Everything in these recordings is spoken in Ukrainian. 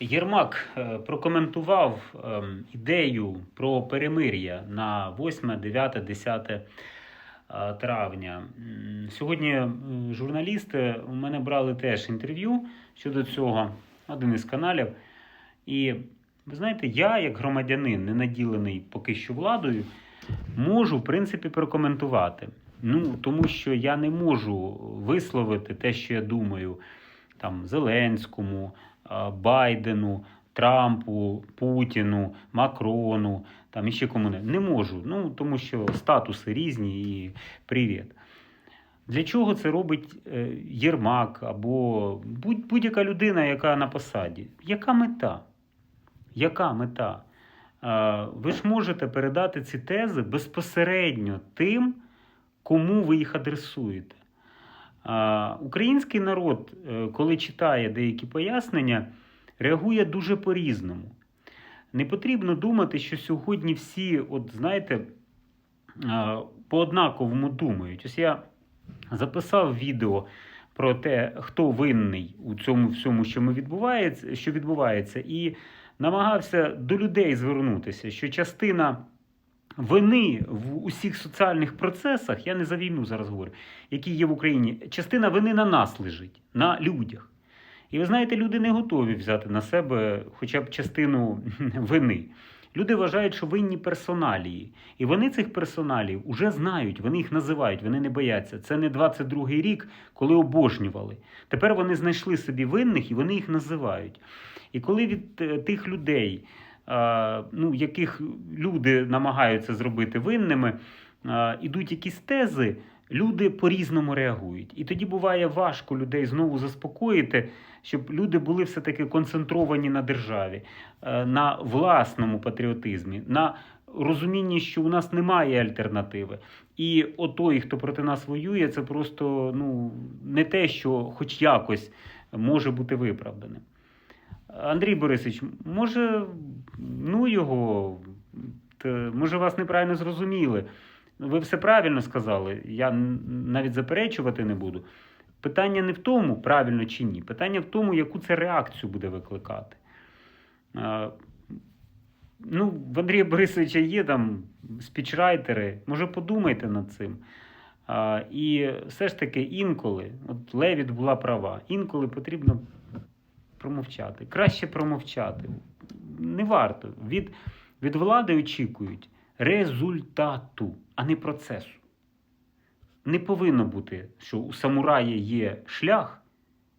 Єрмак е, прокоментував ем, ідею про перемир'я на 8, 9, 10 е, травня. Сьогодні е, журналісти у мене брали теж інтерв'ю щодо цього, один із каналів. І ви знаєте, я, як громадянин, не наділений поки що владою, можу в принципі прокоментувати. Ну, тому що я не можу висловити те, що я думаю там Зеленському, Байдену, Трампу, Путіну, Макрону, там іще кому не не можу. Ну тому що статуси різні і привіт. Для чого це робить е, Єрмак або будь- будь-яка людина, яка на посаді? Яка мета? Яка мета? Е, Ви ж можете передати ці тези безпосередньо тим, кому ви їх адресуєте. Український народ, е, коли читає деякі пояснення, реагує дуже по-різному. Не потрібно думати, що сьогодні всі, от знаєте, по однаковому думають. Ось я записав відео про те, хто винний у цьому всьому, що ми відбувається, що відбувається, і намагався до людей звернутися, що частина вини в усіх соціальних процесах, я не за війну зараз говорю, які є в Україні, частина вини на нас лежить, на людях. І ви знаєте, люди не готові взяти на себе хоча б частину вини. Люди вважають, що винні персоналії. І вони цих персоналів вже знають, вони їх називають, вони не бояться. Це не 22-й рік, коли обожнювали. Тепер вони знайшли собі винних і вони їх називають. І коли від е, тих людей, ну, яких люди намагаються зробити винними, е, ідуть якісь тези, люди по-різному реагують. І тоді буває важко людей знову заспокоїти, щоб люди були все-таки концентровані на державі, е, на власному патріотизмі, на розумінні, що у нас немає альтернативи. І отой, хто проти нас воює, це просто ну, не те, що хоч якось може бути виправданим. Андрій Борисович, може, ну його, може, вас неправильно зрозуміли. Ви все правильно сказали, я навіть заперечувати не буду. Питання не в тому, правильно чи ні. Питання в тому, яку це реакцію буде викликати. Ну, в Андрія Борисовича є там спічрайтери, може подумайте над цим. А, і все ж таки інколи, от Левіт була права, інколи потрібно промовчати. Краще промовчати. Не варто. Від, від влади очікують результату, а не процесу. Не повинно бути, що у самурая є шлях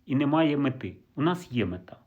і немає мети. У нас є мета.